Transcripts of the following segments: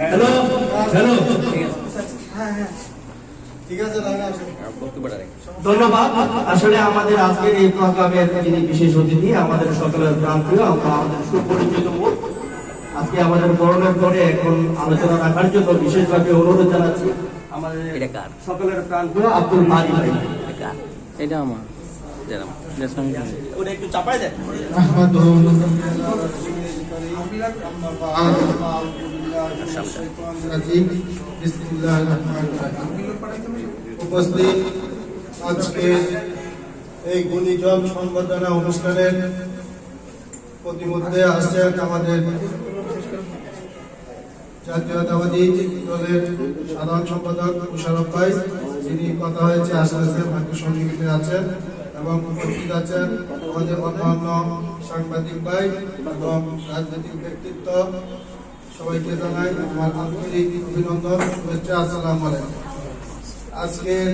Hello hello ঠিক আছে তাহলে আসুন। ধন্যবাদ। আসলে আমাদের আজকের এই প্রোগ্রামের যিনি বিশেষ অতিথি আমাদের সকলের প্রান্তীয় আমাদের সুপরিচিত মুখ আজকে আমাদের বরণের পরে এখন আলোচনা রাখার জন্য বিশেষভাবে অনুরোধ জানাচ্ছি। আমাদের সকলের প্রান্তীয় আব্দুল ভাই। এটা এটা আমার। একটু চাপাই দেন। উপস্থিত আজকে এই গুণীজন সম্বর্ধনা অনুষ্ঠানের প্রতিমধ্যে আছেন আমাদের জাতীয়তাবাদী দলের সাধারণ সম্পাদক মুশারফ ভাই। যিনি কথা হয়েছে আস্তে আস্তে ভাগ্য সংস্কৃতি আছেন এবং উপস্থিত আছেন আমাদের অন্যান্য সাংবাদিক ভাই এবং রাজনৈতিক ব্যক্তিত্ব সবাইকে জানাই আমার আন্তরিক অভিনন্দন, শুভেচ্ছা, আসসালাম আলাইকুম। আজকের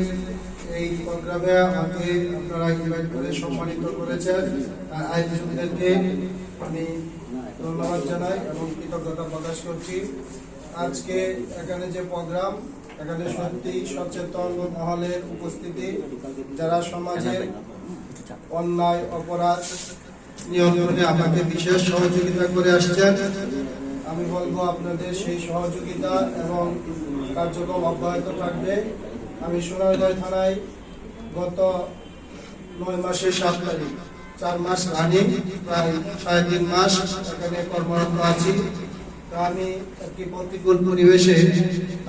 এই প্রোগ্রামে আমাকে আপনারা ইনভাইট করে সম্মানিত করেছেন। আর আয়োজকদেরকে আমি ধন্যবাদ জানাই এবং কৃতজ্ঞতা প্রকাশ করছি। আজকে এখানে যে প্রোগ্রাম, এখানে সত্যি সচেতন মহলের উপস্থিতি, যারা সমাজের অন্যায়, অপরাধ নিয়ন্ত্রণে আমাকে বিশেষ সহযোগিতা করে আসছেন। আমি বলব আপনাদের সেই সহযোগিতা এবং কার্যক্রম অব্যাহত থাকবে। আমি সোনারগাঁও থানায় গত নয় মাসের সাত তারিখ, চার মাস রানিং প্রায় সাড়ে তিন মাস এখানে কর্মরত আছি। আমি একটি প্রতিকূল পরিবেশে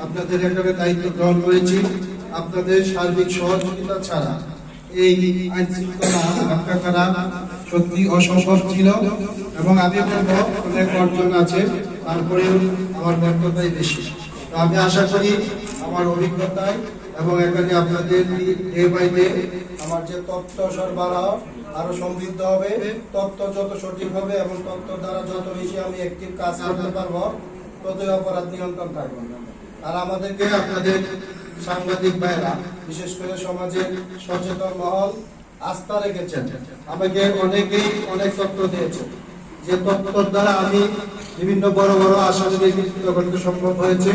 আপনাদের এখানে দায়িত্ব গ্রহণ করেছি। আপনাদের সার্বিক সহযোগিতা ছাড়া এই আইন শৃঙ্খলা রক্ষা করা সত্যি অসম্ভব ছিল এবং আমি বলব অনেক অর্জন আছে। তারপরেও আমার ব্যর্থতাই বেশি। তো আমি আশা করি আমার অভিজ্ঞতায় এবং এখানে আপনাদের ডে বাই ডে আমার যে তথ্য সরবরাহ, আরও সমৃদ্ধ হবে। তথ্য যত সঠিক হবে এবং তথ্য দ্বারা যত বেশি আমি অ্যাক্টিভ কাজ করতে পারব, ততই অপরাধ নিয়ন্ত্রণ থাকবে আর আমাদেরকে আপনাদের সাংবাদিক ভাইরা, বিশেষ করে সমাজের সচেতন মহল, আস্থা রেখেছেন। আমাকে অনেকেই অনেক তথ্য দিয়েছে যে তত্ত্বর দ্বারা আমি বিভিন্ন বড় বড় আসামিকে কৃতিত্ব করতে সম্ভব হয়েছে।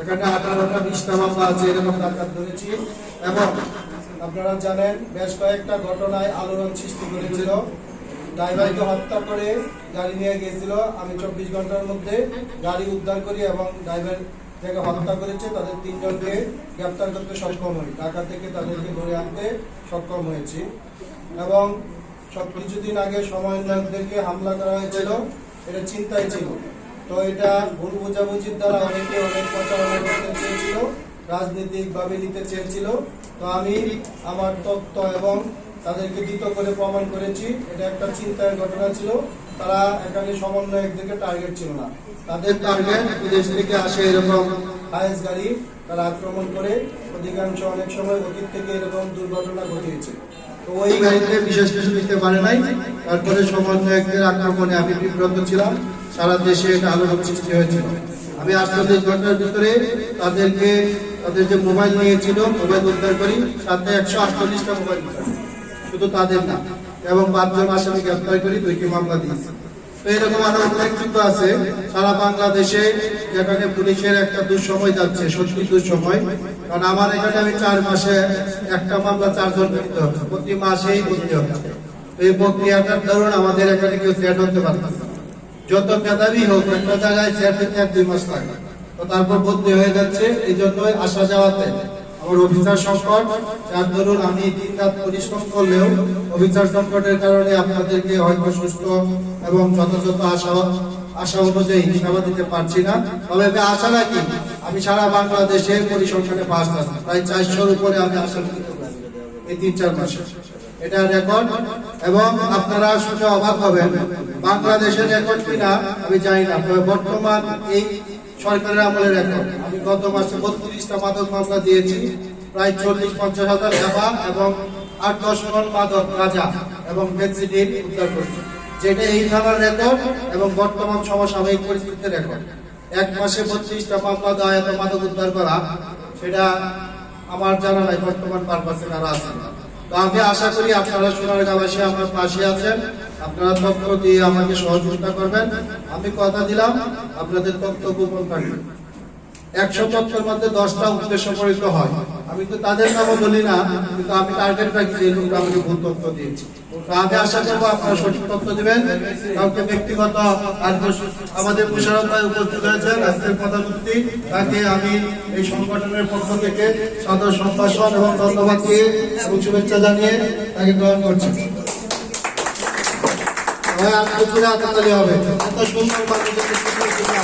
এখানে আঠারোটা বিশটা মামলা আছে, এরকম ডাকাত ধরেছি। এবং আপনারা জানেন, বেশ কয়েকটা ঘটনায় আলোড়ন সৃষ্টি করেছিল। ড্রাইভারকে হত্যা করে গাড়ি নিয়ে গিয়েছিল। আমি চব্বিশ ঘণ্টার মধ্যে গাড়ি উদ্ধার করি এবং ড্রাইভার যাকে হত্যা করেছে। তাদের তিনজনকে গ্রেপ্তার করতে সক্ষম হই। ঢাকা থেকে তাদেরকে ধরে আনতে সক্ষম হয়েছি। এবং সব কিছুদিন আগে সমন্বয়কদেরকে হামলা করা হয়েছিল, এটা চিন্তাই ছিল। তো এটা ভুল বোঝাবুঝির দ্বারা অনেকে অনেক প্রচারণা করতে চেয়েছিল, রাজনৈতিক ভাবে নিতে চেয়েছিল। তো আমি আমার তথ্য এবং তাদেরকে দিত করে প্রমাণ করেছি, এটা একটা চিন্তার ঘটনা ছিল। তারা এখানে সমন্বয়কদেরকে টার্গেট ছিল না। তাদের টার্গেট বিদেশ থেকে আসে এরকম হায়েস গাড়ি, তারা আক্রমণ করে। অধিকাংশ অনেক সময় অতীত থেকে এরকম দুর্ঘটনা ঘটিয়েছে। ওই গাড়িতে বিশেষ কিছু দিতে পারে নাই। তারপরে সমন্বয়কদের আক্রমণে আমি বিব্রত ছিলাম। সারা দেশে এটা আলোড়ন সৃষ্টি হয়েছিল। আমি আট আটচল্লিশ ঘণ্টার ভিতরে তাদেরকে, তাদের যে মোবাইল নিয়েছিল, মোবাইল উদ্ধার করি। সাথে একশো আটচল্লিশটা মোবাইল শুধু তাদের না, এবং পাঁচজন আসামি গ্রেপ্তার করি, দুইটি মামলা দিয়েছি। এরকম আরও কিছু আছে, সারা বাংলাদেশে যেখানে পুলিশের একটা দুঃসময় যাচ্ছে, সত্যি দুঃসময়। কারণ আমার এখানে আমি চার মাসে একটা মামলা চারজন করতে হবে, প্রতি মাসেই করতে হবে। এই প্রক্রিয়াটার দরুন আমাদের এখানে কেউ সেট হতে পারতেছে। যত হোক, একটা জায়গায় সেট হতে এক দুই মাস লাগে। তো তারপর বদলি হয়ে যাচ্ছে, এই জন্যই আসা যাওয়াতে আমার অফিসার সংকট, যার দরুন আমি দিন রাত পরিশ্রম করলেও অফিসার সংকটের কারণে আপনাদেরকে হয়তো সুস্থ এবং যথাযথ আশা আশা অনুযায়ী সেবা দিতে পারছি না। তবে আমি আশা রাখি আমি সারা বাংলাদেশের পরিসংখ্যানে পাঁচ আছি। প্রায় চারশোর উপরে আমি আশা এই তিন চার মাসে। এটা রেকর্ড এবং আপনারা শুনে অবাক হবেন, বাংলাদেশের রেকর্ড কিনা আমি জানি না, তবে বর্তমান এই সরকারের আমলের রেকর্ড গত মাসে বত্রিশটা মাদক মামলা দিয়েছি, প্রায় চল্লিশ পঞ্চাশ হাজার টাকা এবং আট দশ মন মাদক গাঁজা এবং বেনজিডিন উদ্ধার করছি। যেটা এই থানার রেকর্ড এবং বর্তমান সমসাময়িক পরিস্থিতির রেকর্ড এক মাসে বত্রিশটা মামলা দেওয়া এত মাদক উদ্ধার করা, সেটা আমার জানা নাই, বর্তমান পারপাসে কারা আছেন? তো আমি আশা করি আপনারা সোনারগাঁবাসী আমার পাশে আছেন, আপনারা তথ্য দিয়ে আমাকে সহযোগিতা করবেন। আমি কথা দিলাম, আপনাদের তথ্য গোপন থাকবে একশো তথ্যের মধ্যে দশটা উদ্দেশ্য পরিত হয়। আমি তো তাদের নামও বলি না, কিন্তু আমি টার্গেট রাখি যে লোকটা আমাকে ভুল তথ্য দিয়েছে। আমি আশা করব আপনারা সঠিক তথ্য দিবেন। কাউকে ব্যক্তিগত আমাদের মুশারফ ভাই উপস্থিত হয়েছেন আজকের প্রধানমন্ত্রী, তাকে আমি এই সংগঠনের পক্ষ থেকে সাদর সম্ভাষণ এবং ধন্যবাদ দিয়ে এবং শুভেচ্ছা জানিয়ে তাকে গ্রহণ করছি। ভাই আর দুপুরে হাততালি হবে। এত সুন্দর হয়।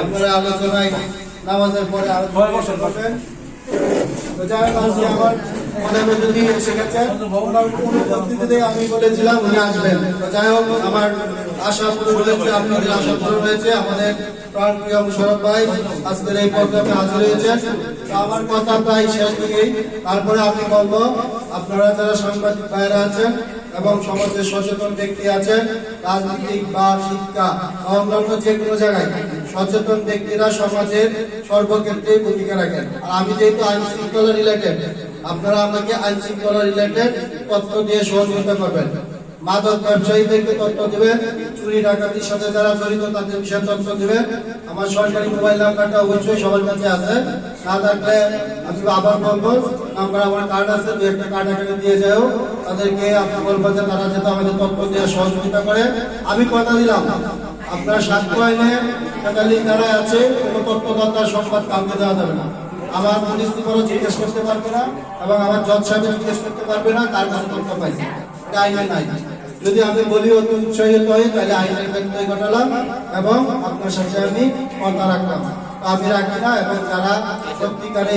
আপনারা আলোচনায় নামাজের পরে আলোচনা করবেন। তো যাই হোক, আমার ওনার অনুপস্থিতিতে আমি বলেছিলাম, উনি আসবেন। যাই হোক, আমার আশা আমাদের এই আমার কথা শেষ দিকেই তারপরে আমি বলব, আপনারা যারা সাংবাদিক ভাইরা আছেন এবং সমাজের সচেতন ব্যক্তি আছেন, রাজনীতিক বা শিক্ষা অন্যান্য যে কোনো জায়গায়, সচেতন ব্যক্তিরা সমাজের সর্বক্ষেত্রে ভূমিকা রাখেন। আর আমি যেহেতু আইন শৃঙ্খলা রিলেটেড আপনারা আমাকে আইন শৃঙ্খলা রিলেটেড তথ্য দিয়ে সহযোগিতা করবেন। মাদক ব্যবসায়ীদেরকে তথ্য দিবেন, চুরি, ডাকাতির সাথে যারা জড়িত তাদের বিষয়ে তথ্য দিবেন। আমার সরকারি মোবাইল নাম্বারটা অবশ্যই সবার কাছে আছে। না থাকলে আমি আবার বলব, নাম্বার আমার কার্ড আছে, দু একটা কার্ড এখানে দিয়ে যাও। তাদেরকে আপনি বলব যে তারা যাতে আমাদের তথ্য দিয়ে সহযোগিতা করে। আমি কথা দিলাম, আপনার সাক্ষ্য আইনে ক্যাটালিক যারা আছে, কোনো তথ্যদাতার সংবাদ কাউকে দেওয়া যাবে না। আমার পুলিশ সুপারও জিজ্ঞেস করতে পারবে না এবং আমার জজ সাহেব জিজ্ঞেস করতে পারবে না কার কাছে তথ্য পাইছে। এটা আইনে নাই যদি আমি বলি অতি উৎসাহিত হই, তাহলে আইনের ব্যত্যয় ঘটালাম এবং আপনার সাথে আমি কথা রাখলাম। আমি রাখি না এবং যারা সত্যিকারে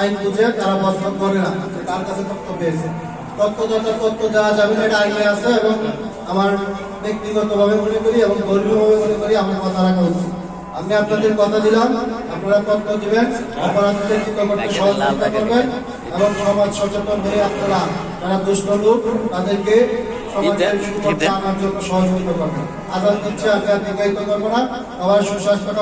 আইন বুঝে, তারা বন্ধ করে না তার কাছে তথ্য পেয়েছে। তথ্য যত তথ্য দেওয়া যাবে না, এটা আইনে আছে এবং আমার ব্যক্তিগতভাবে মনে করি এবং ধর্মীয়ভাবে মনে করি আমার কথা রাখা উচিত। আমি আপনাদের কথা দিলাম আপনারা তথ্য দিবেন অপরাধীদের করতে সহযোগিতা করবেন এবং সমাজ সচেতন হয়ে আপনারা যারা দুষ্ট লোক তাদেরকে সমাজের আনার জন্য সহযোগিতা করবেন। আদালত হচ্ছে আমি আর দীর্ঘায়িত করব না। আবার সুস্বাস্থ্য